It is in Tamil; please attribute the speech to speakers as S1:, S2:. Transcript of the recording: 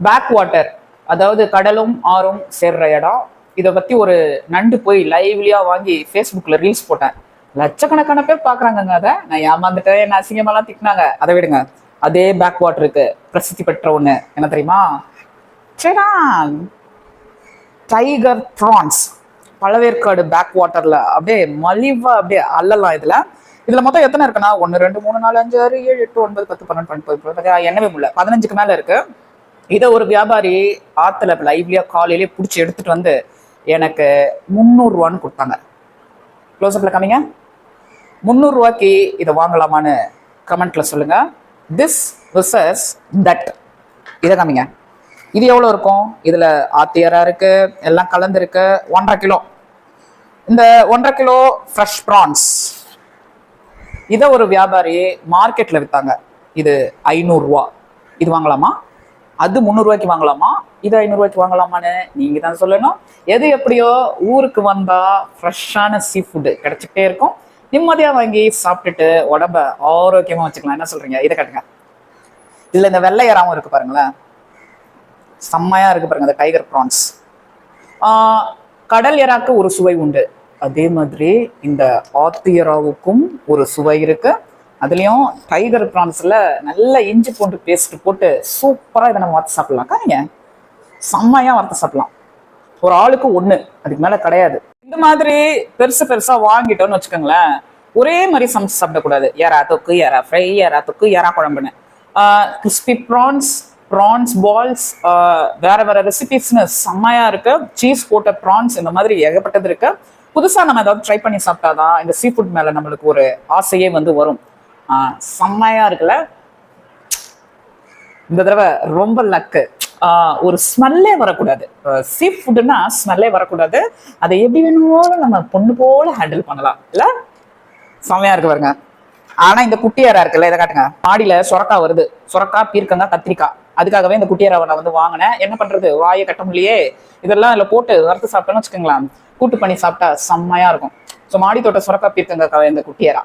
S1: பேக் வாட்டர் அதாவது கடலும் ஆறும் சேர்ற இடம் இதை பத்தி ஒரு நண்டு போய் லைவ்லியா வாங்கி ஃபேஸ்புக்ல ரீல்ஸ் போட்டேன் லட்சக்கணக்கான பேர் பாக்குறாங்கங்க அதை நான் ஏமாந்துட்டேன் என்ன அசிங்கமெல்லாம் திட்டினாங்க அதை விடுங்க அதே பேக் வாட்டருக்கு பிரசித்தி பெற்ற ஒண்ணு என்ன தெரியுமா சரிடா டைகர் ப்ரான்ஸ் பழவேற்காடு பேக் வாட்டர்ல அப்படியே மலிவா அப்படியே அல்லலாம் இதுல இதுல மொத்தம் எத்தனை இருக்குன்னா ஒன்று ரெண்டு மூணு நாலு அஞ்சு ஆறு ஏழு எட்டு ஒன்பது பத்து பன்னெண்டு பன்னெண்டு என்னவே முடியல பதினஞ்சுக்கு மேல இருக்கு இதை ஒரு வியாபாரி ஆத்துல லைவ்லியா காலையிலேயே பிடிச்சி எடுத்துட்டு வந்து எனக்கு முந்நூறுரூவான்னு கொடுத்தாங்க. க்ளோஸ்அப்ல கம்மிங்க முந்நூறுரூவாய்க்கு இதை வாங்கலாமான்னு கமெண்ட்ல சொல்லுங்க. திஸ் விசஸ் தட் இதை கம்மிங்க இது எவ்வளோ இருக்கும்? இதில் ஆத்தியராக இருக்கு? எல்லாம் கலந்துருக்கு ஒன்றரை கிலோ. இந்த ஒன்றரை கிலோ ஃப்ரெஷ் ப்ரான்ஸ் இதை ஒரு வியாபாரி மார்க்கெட்டில் விற்றாங்க இது ஐநூறுரூவா இது வாங்கலாமா? அது முந்நூறுரூவாய்க்கு வாங்கலாமா? இது ஐநூறுரூவாய்க்கு வாங்கலாமான்னு நீங்க தான் சொல்லணும். எது எப்படியோ ஊருக்கு வந்தா ஃப்ரெஷ்ஷான சீ ஃபுட்டு கிடைச்சிட்டே இருக்கும். நிம்மதியா வாங்கி சாப்பிட்டுட்டு உடம்ப ஆரோக்கியமா வச்சுக்கலாம். என்ன சொல்றீங்க? இதை கட்டுங்க. இதுல இந்த வெள்ளை இறாவும் இருக்கு பாருங்களேன். செம்மையா இருக்கு பாருங்க இந்த டைகர் ப்ரான்ஸ் கடல் எறாக்கு ஒரு சுவை உண்டு. அதே மாதிரி இந்த ஆத்தியராவுக்கும் ஒரு சுவை இருக்கு. அதுலேயும் டைகர் ப்ரான்ஸில் நல்ல இஞ்சி பூண்டு பேஸ்ட் போட்டு சூப்பராக இதை நம்ம வறுத்து சாப்பிட்லாம்க்கா நீங்கள் செம்மையாக வறுத்து சாப்பிட்லாம். ஒரு ஆளுக்கு ஒன்று அதுக்கு மேலே கிடையாது. இந்த மாதிரி பெருசு பெருசாக வாங்கிட்டோம்னு வச்சுக்கோங்களேன். ஒரே மாதிரி சமைச்சு சாப்பிடக்கூடாது யாரா தொக்கு யாரா ஃப்ரை யாரா தொக்கு யாரா குழம்புன்னு. கிறிஸ்பி ப்ரான்ஸ் ப்ரான்ஸ் பால்ஸ் வேற வேற ரெசிபிஸ்னு செம்மையாக இருக்கு. சீஸ் போட்ட ப்ரான்ஸ் இந்த மாதிரி ஏகப்பட்டது இருக்கு. புதுசாக நம்ம ஏதாவது ட்ரை பண்ணி சாப்பிட்டாதான் இந்த சீ ஃபுட் மேலே நம்மளுக்கு ஒரு ஆசையே வந்து வரும். ஆஹ் செம்மையா இருக்குல்ல? இந்த தடவை ரொம்ப லக்கு ஒரு ஸ்மெல்லே வரக்கூடாது. சீ ஃபுட்டுன்னா ஸ்மெல்லே வரக்கூடாது. அதை எப்படி வேணுமோ நம்ம பொண்ணு போல ஹேண்டில் பண்ணலாம். இல்ல? செம்மையா இருக்கு பாருங்க. ஆனா இந்த குட்டியாரா இருக்குல்ல இதை காட்டுங்க. மாடியில் சுரக்கா வருது. சொரக்கா பீர்க்கங்காய் கத்திரிக்காய். அதுக்காகவே இந்த குட்டியாராவை நான் வந்து வாங்கினேன். என்ன பண்றது? வாயை கட்ட முடியலையே. இதெல்லாம் இதில் போட்டு வறுத்து சாப்பிட்டேன்னு வச்சுக்கோங்களேன். கூட்டு பண்ணி சாப்பிட்டா செம்மையா இருக்கும். ஸோ மாடி தோட்ட சுரக்கா பீர்க்கங்காய் இந்த குட்டியாரா.